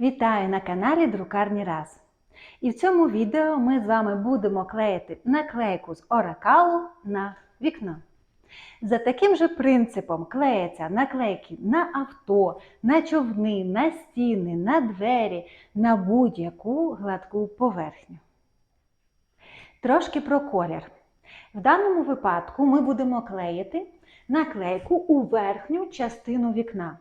Вітаю на каналі Друкарні Раз. І в цьому відео ми з вами будемо клеїти наклейку з оракалу на вікно. За таким же принципом клеяться наклейки на авто, на човни, на стіни, на двері, на будь-яку гладку поверхню. Трошки про колір. В даному випадку ми будемо клеїти наклейку у верхню частину вікна,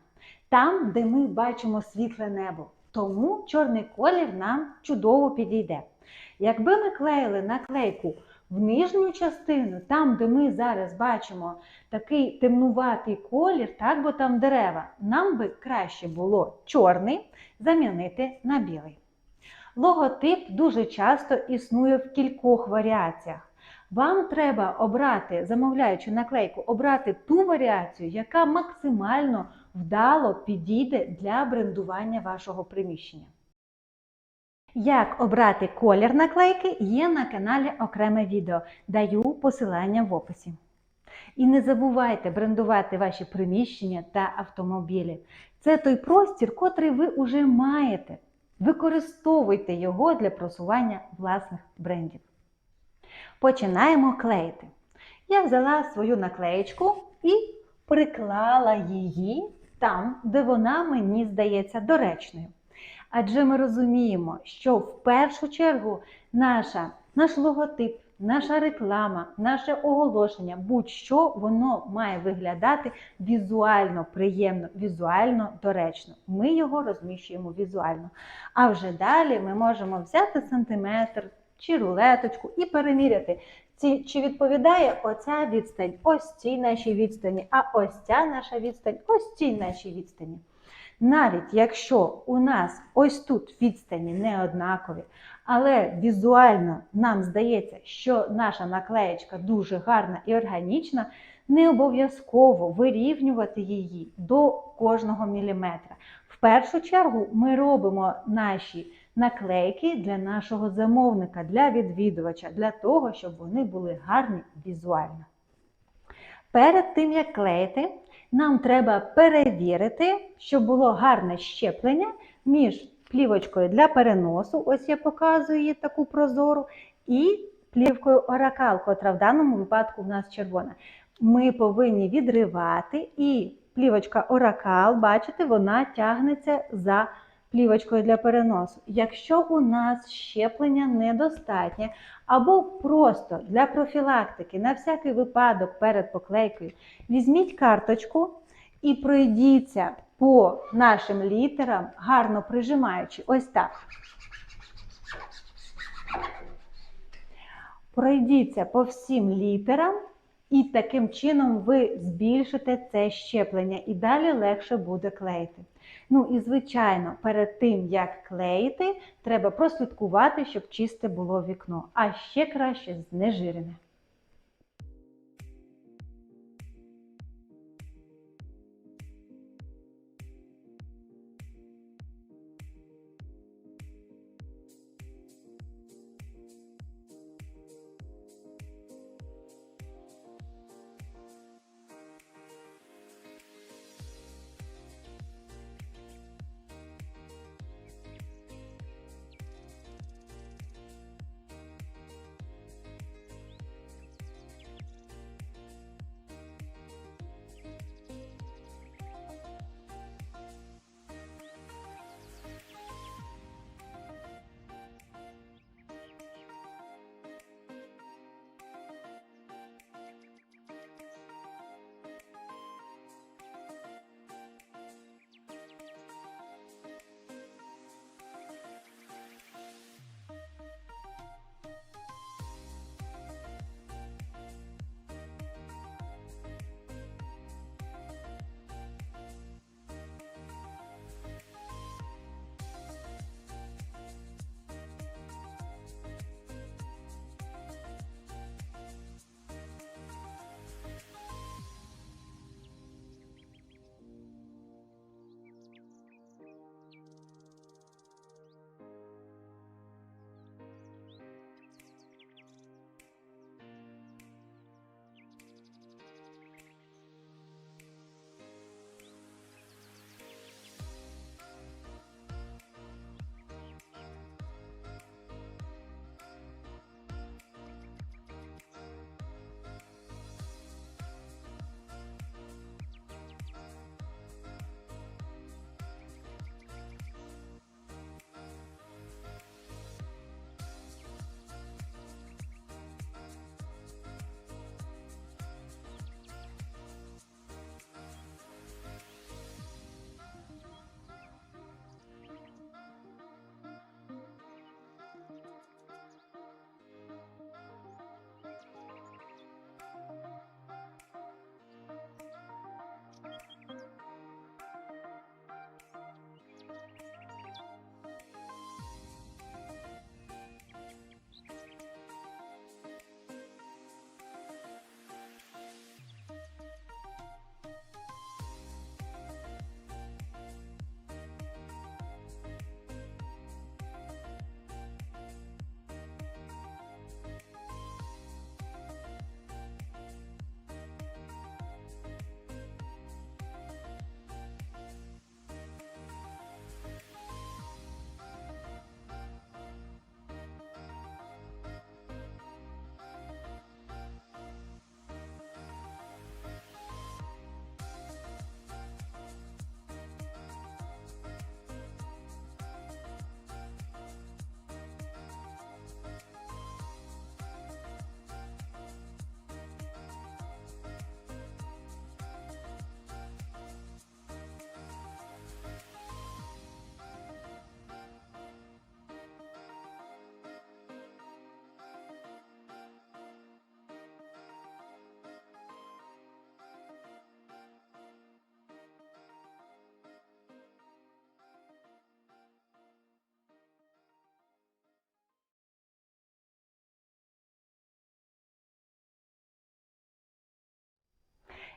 там, де ми бачимо світле небо. Тому чорний колір нам чудово підійде. Якби ми клеїли наклейку в нижню частину, там, де ми зараз бачимо такий темнуватий колір, так, бо там дерева, нам би краще було чорний замінити на білий. Логотип дуже часто існує в кількох варіаціях. Вам треба обрати, замовляючи наклейку, обрати ту варіацію, яка максимально вдало підійде для брендування вашого приміщення. Як обрати колір наклейки є на каналі окреме відео. Даю посилання в описі. І не забувайте брендувати ваші приміщення та автомобілі. Це той простір, котрий ви вже маєте. Використовуйте його для просування власних брендів. Починаємо клеїти. Я взяла свою наклеєчку і приклала її там, де вона мені здається доречною. Адже ми розуміємо, що в першу чергу наша, наш логотип, наша реклама, наше оголошення, будь-що воно має виглядати візуально приємно, візуально доречно. Ми його розміщуємо візуально. А вже далі ми можемо взяти сантиметр чи рулеточку і переміряти, чи відповідає оця відстань ось цій нашій відстані, а ось ця наша відстань, ось цій нашій відстані. Навіть якщо у нас ось тут відстані не однакові, але візуально нам здається, що наша наклеєчка дуже гарна і органічна, не обов'язково вирівнювати її до кожного міліметра. В першу чергу ми робимо наші наклейки для нашого замовника, для відвідувача, для того, щоб вони були гарні візуально. Перед тим, як клеїти, нам треба перевірити, щоб було гарне щеплення між плівочкою для переносу, ось я показую її таку прозору, і плівкою оракал, котра в даному випадку в нас червона. Ми повинні відривати, і плівочка оракал, бачите, вона тягнеться за плівочкою для переносу. Якщо у нас щеплення недостатнє, або просто для профілактики, на всякий випадок перед поклейкою, візьміть карточку і пройдіться по нашим літерам, гарно прижимаючи ось так. Пройдіться по всім літерам, і таким чином ви збільшите це щеплення, і далі легше буде клеїти. Ну і звичайно, перед тим як клеїти, треба прослідкувати, щоб чисте було вікно, а ще краще знежирене.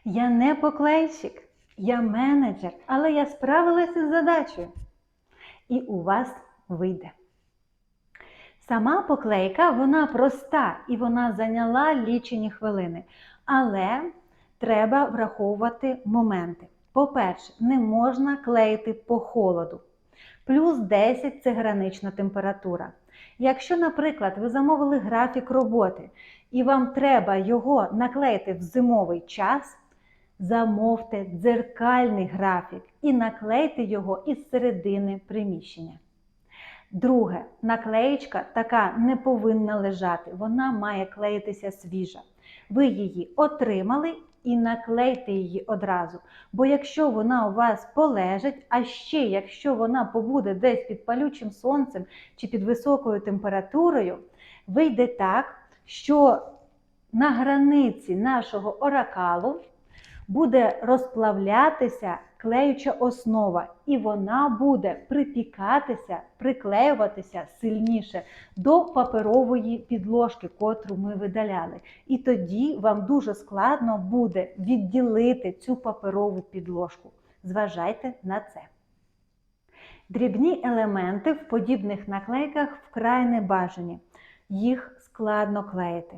Я не поклейщик, я менеджер, але я справилася із задачею. І у вас вийде. Сама поклейка вона проста і вона зайняла лічені хвилини. Але треба враховувати моменти. По-перше, не можна клеїти по холоду. Плюс 10 це гранична температура. Якщо, наприклад, ви замовили графік роботи і вам треба його наклеїти в зимовий час, замовте дзеркальний графік і наклейте його із середини приміщення. Друге, наклеєчка така не повинна лежати, вона має клеїтися свіжа. Ви її отримали і наклейте її одразу. Бо якщо вона у вас полежить, а ще якщо вона побуде десь під палючим сонцем чи під високою температурою, вийде так, що на границі нашого оракалу буде розплавлятися клеюча основа, і вона буде припікатися, приклеюватися сильніше до паперової підложки, котру ми видаляли. І тоді вам дуже складно буде відділити цю паперову підложку. Зважайте на це. Дрібні елементи в подібних наклейках вкрай не бажані. Їх складно клеїти.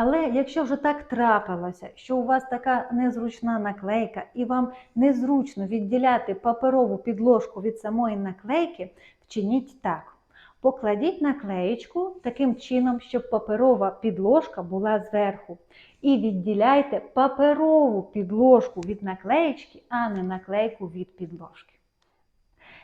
Але якщо вже так трапилося, що у вас така незручна наклейка, і вам незручно відділяти паперову підложку від самої наклейки, вчиніть так. Покладіть наклеєчку таким чином, щоб паперова підложка була зверху. І відділяйте паперову підложку від наклеєчки, а не наклейку від підложки.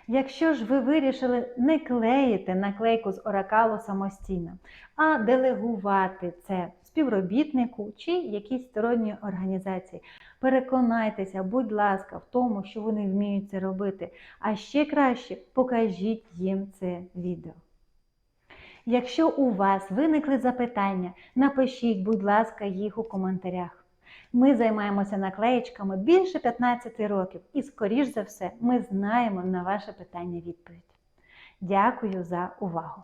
Якщо ж ви вирішили не клеїти наклейку з оракалу самостійно, а делегувати це співробітнику чи якійсь сторонньої організації, переконайтеся, будь ласка, в тому, що вони вміють це робити. А ще краще покажіть їм це відео. Якщо у вас виникли запитання, напишіть, будь ласка, їх у коментарях. Ми займаємося наклеєчками більше 15 років, і, скоріш за все, ми знаємо на ваше питання відповідь. Дякую за увагу!